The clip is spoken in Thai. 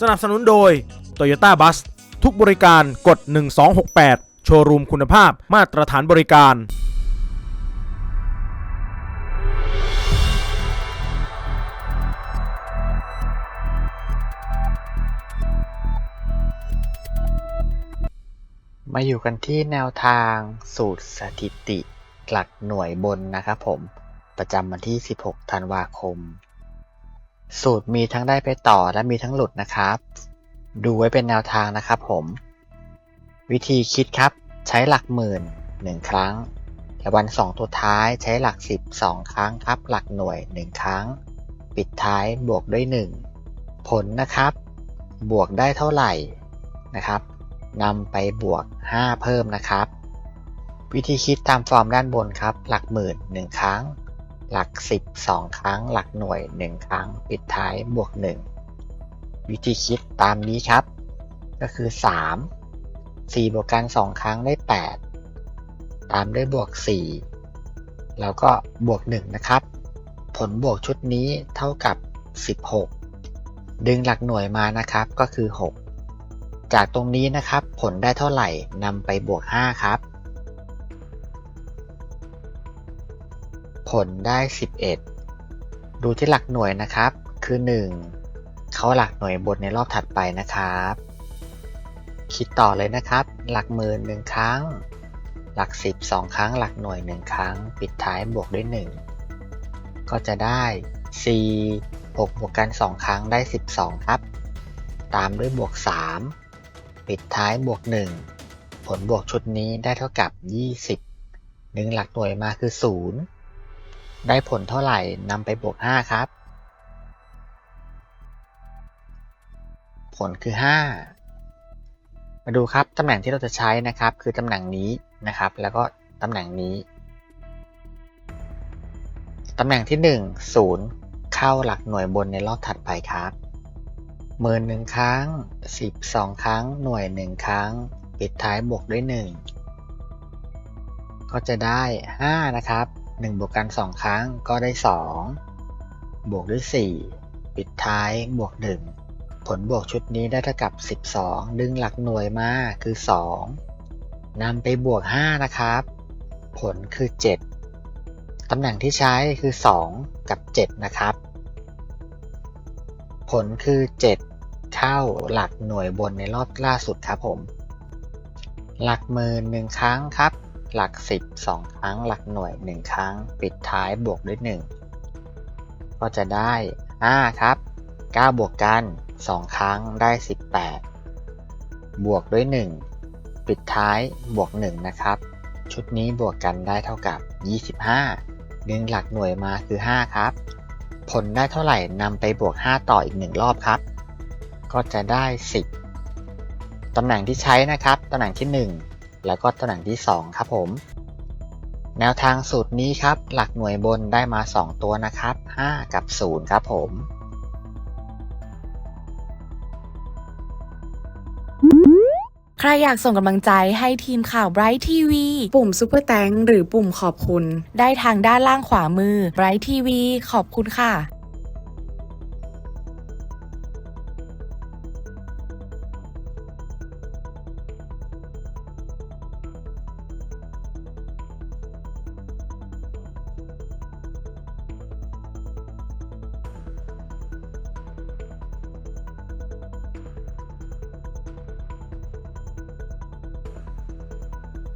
สนับสนุนโดย Toyota Bus ทุกบริการกด 1268 โชว์รูมคุณภาพมาตรฐานบริการ มาอยู่กันที่แนวทางสูตรสถิติหลักหน่วยบนนะครับผม ประจำวันที่ 16 ธันวาคม สูตรมีทั้งได้ไปต่อและมีทั้งหลุดนะครับ ดูไว้เป็นแนวทางนะครับผม วิธีคิดครับ ใช้หลักหมื่น 1 ครั้ง และวัน 2 ตัวท้ายใช้หลัก 10 2 ครั้งครับ หลักหน่วย 1 ครั้ง ปิดท้ายบวกด้วย 1 ผลนะครับ บวกได้เท่าไหร่นะครับนำไปบวก 5 เพิ่มนะครับ วิธีคิดตามฟอร์มด้านบนครับ หลักหมื่น 1 ครั้ง หลัก10 2ครั้ง หลักหน่วย1ครั้ง ปิดท้ายบวก1วิธีคิดตามนี้ครับ ก็คือ3 4บวกกัน2ครั้งได้8ตามด้วยบวก4แล้วก็บวก1นะครับ ผลบวกชุดนี้เท่ากับ16ดึงหลักหน่วยมานะครับก็คือ6จากตรงนี้นะครับผลได้เท่าไหร่นำไปบวก5ครับ ผลได้ 11 ดูที่หลักหน่วยนะครับ คือ 1 เขาหลักหน่วยบนในรอบถัดไปนะครับ คิดต่อเลยนะครับ หลักหมื่นหนึ่งครั้ง หลัก 10 2 ครั้ง หลักหน่วย 1 ครั้ง ปิดท้ายบวกด้วย 1 ก็จะได้ 4 6 บวกกัน 2 ครั้งได้ 12 ครับ ตามด้วยบวก 3 ปิดท้ายบวก 1 ผลบวกชุดนี้ได้เท่ากับ 20หนึ่งหลักหน่วยมาคือ 0 ได้ผลเท่าไหร่นำไปบวก 5 ครับ ผลคือ 5 มาดูครับ ตำแหน่งที่เราจะใช้นะครับ คือตำแหน่งนี้นะครับ แล้วก็ตำแหน่งนี้ ตำแหน่งที่ 1 0 เข้าหลักหน่วยบนในรอบถัดไปครับหมื่นหนึ่งครั้งสิบสองครั้ง หน่วยหนึ่งครั้ง ปิดท้ายบวกด้วยหนึ่งก็จะได้ห้านะครับ หนึ่งบวกกันสองครั้งก็ได้สองบวกด้วยสี่ปิดท้ายบวกหนึ่งผลบวกชุดนี้ได้เท่ากับสิบสองดึงหลักหน่วยมาคือสองนำไปบวกห้านะครับ ผลคือเจ็ดตำแหน่งที่ใช้คือสองกับเจ็ดนะครับ ผลคือ 7 เข้าหลักหน่วยบนในรอบล่าสุดครับผม หลักหมื่นหนึ่งครั้งครับ หลัก 10 2 ครั้ง หลักหน่วย 1 ครั้ง ปิดท้ายบวกด้วย 1 ก็จะได้ 5 ครับ 9 บวกกัน 2 ครั้งได้ 18 บวกด้วย 1 ปิดท้ายบวก 1 นะครับ ชุดนี้บวกกันได้เท่ากับ 25 ดึงหลักหน่วยมาคือ 5 ครับ ผลได้เท่าไหร่นำไปบวก 5 ต่ออีก 1 รอบครับ ก็จะได้ 10ตำแหน่งที่ใช้นะครับ ตำแหน่งที่ 1 แล้วก็ตำแหน่งที่ 2 ครับผม แนวทางสูตรนี้ครับ หลักหน่วยบนได้มา 2 ตัวนะครับ 5 กับ 0 ครับผมใครอยากส่งกำลังใจให้ทีมข่าว Bright TV ปุ่ม Super t h a n k หรือปุ่มขอบคุณ ได้ทางด้านล่างขวามือ Bright TV ขอบคุณค่ะ